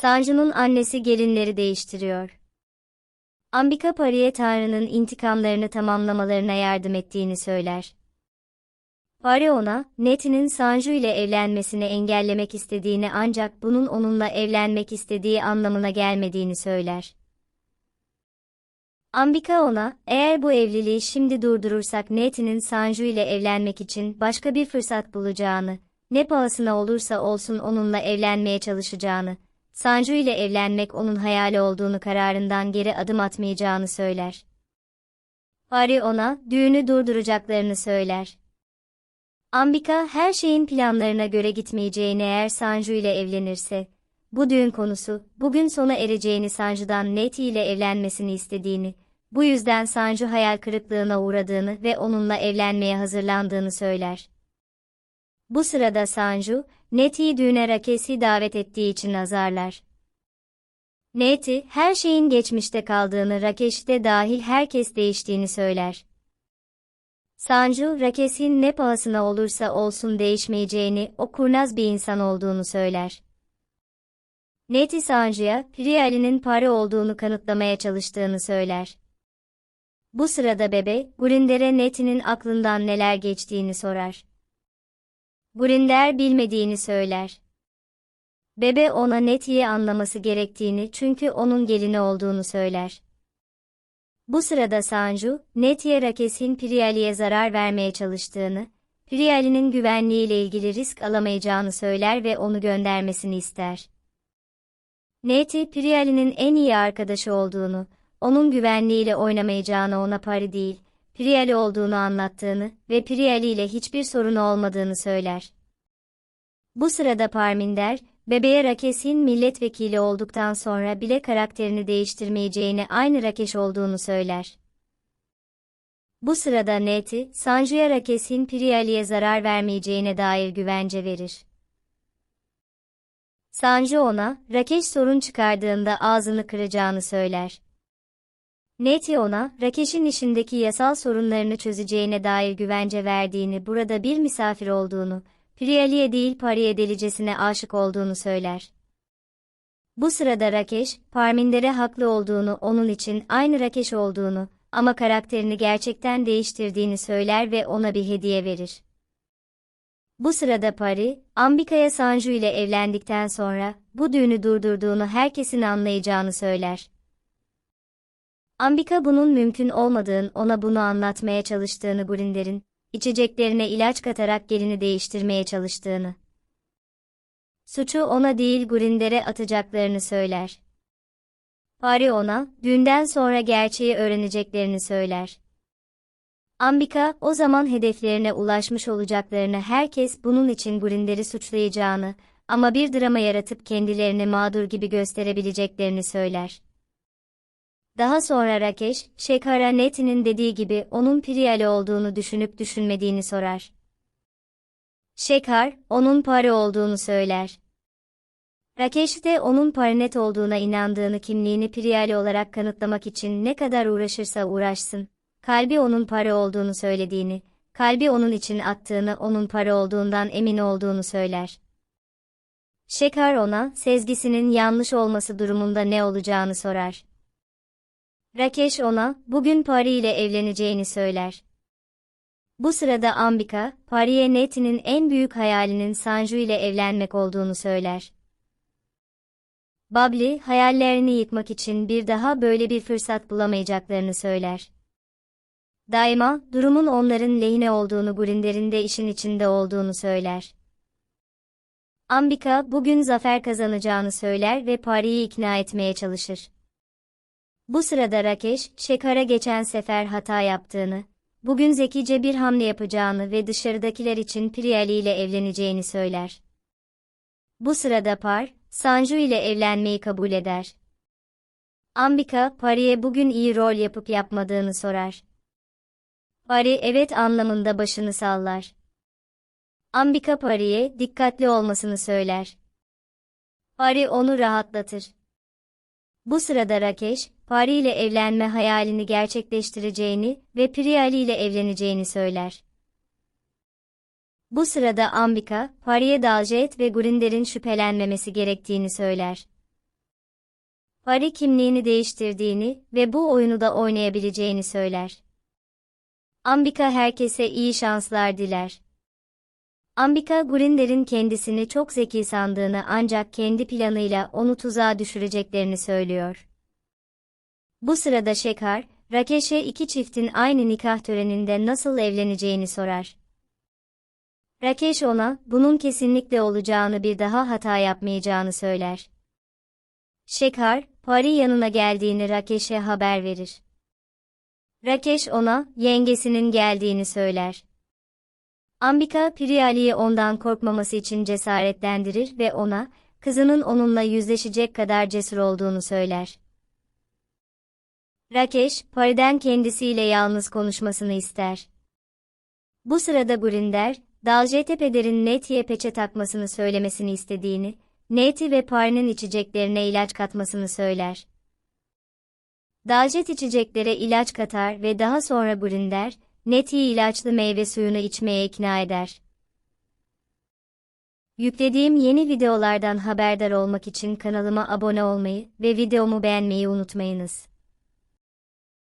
Sanju'nun annesi gelinleri değiştiriyor. Ambika Pari'ye Tanrı'nın intikamlarını tamamlamalarına yardım ettiğini söyler. Pari ona, Neti'nin Sanju ile evlenmesini engellemek istediğini ancak bunun onunla evlenmek istediği anlamına gelmediğini söyler. Ambika ona, eğer bu evliliği şimdi durdurursak Neti'nin Sanju ile evlenmek için başka bir fırsat bulacağını, ne pahasına olursa olsun onunla evlenmeye çalışacağını, Sanju ile evlenmek onun hayali olduğunu kararından geri adım atmayacağını söyler. Pari ona, düğünü durduracaklarını söyler. Ambika her şeyin planlarına göre gitmeyeceğini eğer Sanju ile evlenirse, bu düğün konusu, bugün sona ereceğini Sanju'dan Neti ile evlenmesini istediğini, bu yüzden Sanju hayal kırıklığına uğradığını ve onunla evlenmeye hazırlandığını söyler. Bu sırada Sanju, Neti'yi düğüne Rakes'i davet ettiği için azarlar. Neti, her şeyin geçmişte kaldığını Rakeş'te dahil herkes değiştiğini söyler. Sanju, Rakes'in ne pahasına olursa olsun değişmeyeceğini, o kurnaz bir insan olduğunu söyler. Neti Sanju'ya, Priyali'nin para olduğunu kanıtlamaya çalıştığını söyler. Bu sırada bebe, Grinder'e Neti'nin aklından neler geçtiğini sorar. Grinder bilmediğini söyler. Bebe ona Neti'yi anlaması gerektiğini çünkü onun gelini olduğunu söyler. Bu sırada Sanju, Neti'ye Rakes'in Priyali'ye zarar vermeye çalıştığını, Priyali'nin güvenliğiyle ilgili risk alamayacağını söyler ve onu göndermesini ister. Neti, Priyali'nin en iyi arkadaşı olduğunu, onun güvenliğiyle oynamayacağını ona pari değil, Priyali olduğunu anlattığını ve Priyali ile hiçbir sorunu olmadığını söyler. Bu sırada Parminder, bebeğe Rakes'in milletvekili olduktan sonra bile karakterini değiştirmeyeceğini aynı Rakeş olduğunu söyler. Bu sırada Neti, Sanju'ya Rakes'in Priyali'ye zarar vermeyeceğine dair güvence verir. Sanju ona, Rakeş sorun çıkardığında ağzını kıracağını söyler. Neti ona, Rakeş'in işindeki yasal sorunlarını çözeceğine dair güvence verdiğini burada bir misafir olduğunu, Priyali'ye değil Pari'ye delicesine aşık olduğunu söyler. Bu sırada Rakeş, Parminder'e haklı olduğunu onun için aynı Rakeş olduğunu ama karakterini gerçekten değiştirdiğini söyler ve ona bir hediye verir. Bu sırada Pari, Ambika'ya Sanju ile evlendikten sonra bu düğünü durdurduğunu herkesin anlayacağını söyler. Ambika bunun mümkün olmadığını ona bunu anlatmaya çalıştığını Grinder'in, içeceklerine ilaç katarak gelini değiştirmeye çalıştığını. Suçu ona değil Grinder'e atacaklarını söyler. Pari ona, düğünden sonra gerçeği öğreneceklerini söyler. Ambika, o zaman hedeflerine ulaşmış olacaklarını herkes bunun için Grinder'i suçlayacağını ama bir drama yaratıp kendilerini mağdur gibi gösterebileceklerini söyler. Daha sonra Rakesh, Shekhara Neti'nin dediği gibi onun Priyali olduğunu düşünüp düşünmediğini sorar. Shekhar, onun Pari olduğunu söyler. Rakesh de onun Parinet olduğuna inandığını kimliğini Priyali olarak kanıtlamak için ne kadar uğraşırsa uğraşsın, kalbi onun Pari olduğunu söylediğini, kalbi onun için attığını onun Pari olduğundan emin olduğunu söyler. Shekhar ona, sezgisinin yanlış olması durumunda ne olacağını sorar. Rakesh ona, bugün Pari ile evleneceğini söyler. Bu sırada Ambika, Pari'ye Neti'nin en büyük hayalinin Sanju ile evlenmek olduğunu söyler. Babli, hayallerini yıkmak için bir daha böyle bir fırsat bulamayacaklarını söyler. Daima, durumun onların lehine olduğunu Grinder'in de işin içinde olduğunu söyler. Ambika, bugün zafer kazanacağını söyler ve Pari'yi ikna etmeye çalışır. Bu sırada Rakesh, Şekar'a geçen sefer hata yaptığını, bugün zekice bir hamle yapacağını ve dışarıdakiler için Priyali ile evleneceğini söyler. Bu sırada Par, Sanju ile evlenmeyi kabul eder. Ambika, Pari'ye bugün iyi rol yapıp yapmadığını sorar. Pari evet anlamında başını sallar. Ambika Pari'ye dikkatli olmasını söyler. Pari onu rahatlatır. Bu sırada Rakesh, Pari ile evlenme hayalini gerçekleştireceğini ve Priyali ile evleneceğini söyler. Bu sırada Ambika, Pari'ye Daljet ve Grinder'in şüphelenmemesi gerektiğini söyler. Pari kimliğini değiştirdiğini ve bu oyunu da oynayabileceğini söyler. Ambika herkese iyi şanslar diler. Ambika Grinder'in kendisini çok zeki sandığını ancak kendi planıyla onu tuzağa düşüreceklerini söylüyor. Bu sırada Şekar, Rakeş'e iki çiftin aynı nikah töreninde nasıl evleneceğini sorar. Rakeş ona, bunun kesinlikle olacağını bir daha hata yapmayacağını söyler. Şekar, Pari yanına geldiğini Rakeş'e haber verir. Rakeş ona, yengesinin geldiğini söyler. Ambika, Priyali'yi ondan korkmaması için cesaretlendirir ve ona, kızının onunla yüzleşecek kadar cesur olduğunu söyler. Rakeş, Pari'den kendisiyle yalnız konuşmasını ister. Bu sırada Gurinder, Daljete Neti'ye peçe takmasını söylemesini istediğini, Neti ve Pari'nin içeceklerine ilaç katmasını söyler. Daljet içeceklere ilaç katar ve daha sonra Gurinder, Neti'yi ilaçlı meyve suyunu içmeye ikna eder. Yüklediğim yeni videolardan haberdar olmak için kanalıma abone olmayı ve videomu beğenmeyi unutmayınız.